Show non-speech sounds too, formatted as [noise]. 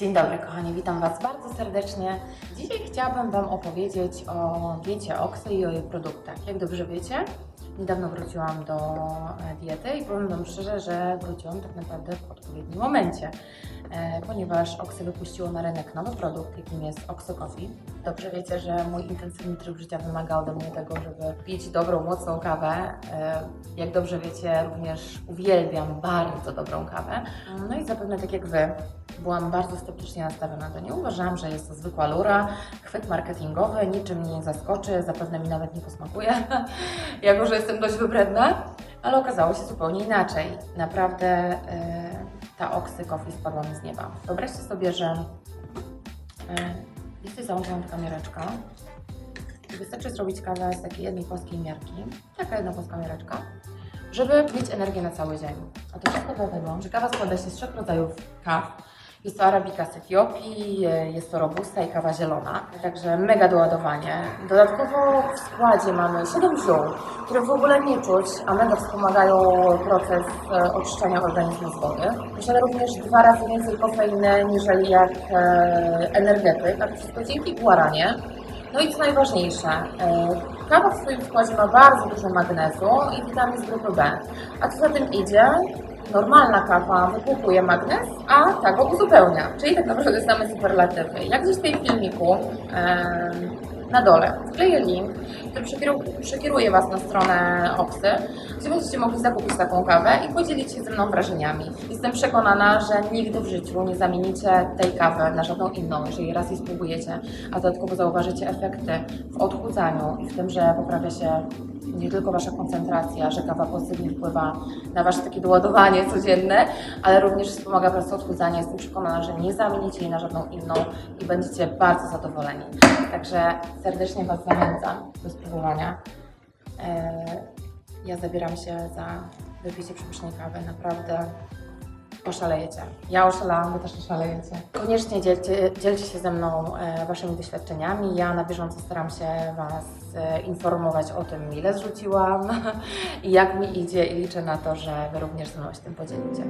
Dzień dobry kochani, witam Was bardzo serdecznie. Dzisiaj chciałabym Wam opowiedzieć o diecie Oksy i o jej produktach. Jak dobrze wiecie, niedawno wróciłam do e, diety i powiem Wam szczerze, że wróciłam tak naprawdę w odpowiednim momencie, e, ponieważ Oksy wypuściło na rynek nowy produkt, jakim jest Oxo Coffee. Dobrze wiecie, że mój intensywny tryb życia wymaga ode mnie tego, żeby pić dobrą, mocną kawę. E, Jak dobrze wiecie, również uwielbiam bardzo dobrą kawę. No i zapewne tak jak Wy, byłam bardzo sceptycznie nastawiona do niej. Uważałam, że jest to zwykła lura, chwyt marketingowy, niczym mnie nie zaskoczy, zapewne mi nawet nie posmakuje, [laughs] jako że jestem dość wybredna, ale okazało się zupełnie inaczej. Naprawdę e, ta Oxy Coffee spadła mi z nieba. Wyobraźcie sobie, że tutaj założona taka miareczka wystarczy zrobić kawę z takiej jednej płaskiej miarki, taka jedna płaska miareczka, żeby mieć energię na cały dzień. A to wszystko dlatego, że kawa składa się z trzech rodzajów kaw. Jest to arabika z Etiopii, e, jest to robusta i kawa zielona, także mega doładowanie. Dodatkowo w składzie mamy 7 ziół, które w ogóle nie czuć, a mega wspomagają proces e, oczyszczania organizmu z wody. Posiada również dwa razy więcej kofeiny niżeli jak e, energetyk, a to wszystko dzięki guaranie. No i co najważniejsze, kawa w swoim składzie ma bardzo dużo magnezu i witamin z grupy B. A co za tym idzie, normalna kawa wypłukuje magnez, a ta go uzupełnia. Czyli tak naprawdę same superlatywy. Jak gdzieś w filmiku em, na dole wkleję link, który przekieru- przekieruje Was na stronę Oksy, gdzie będziecie mogli zakupić taką kawę i podzielić się ze mną wrażeniami. Jestem przekonana, że nigdy w życiu nie zamienicie tej kawy na żadną inną, jeżeli raz jej spróbujecie, a dodatkowo zauważycie efekty w odchudzaniu i w tym, że poprawia się nie tylko Wasza koncentracja, że kawa pozytywnie wpływa na Wasze takie doładowanie codzienne, ale również wspomaga proces odchudzania. Jestem przekonana, że nie zamienicie jej na żadną inną i będziecie bardzo zadowoleni. Także serdecznie Was zachęcam do spróbowania. Eee, Ja zabieram się za wypicie przepysznej kawy. Naprawdę oszalejecie. Ja oszalałam, Wy też oszalejecie. Koniecznie dzielcie, dzielcie się ze mną e, Waszymi doświadczeniami. Ja na bieżąco staram się Was e, informować o tym, ile zrzuciłam [laughs] i jak mi idzie i liczę na to, że Wy również ze mną się tym podzielicie.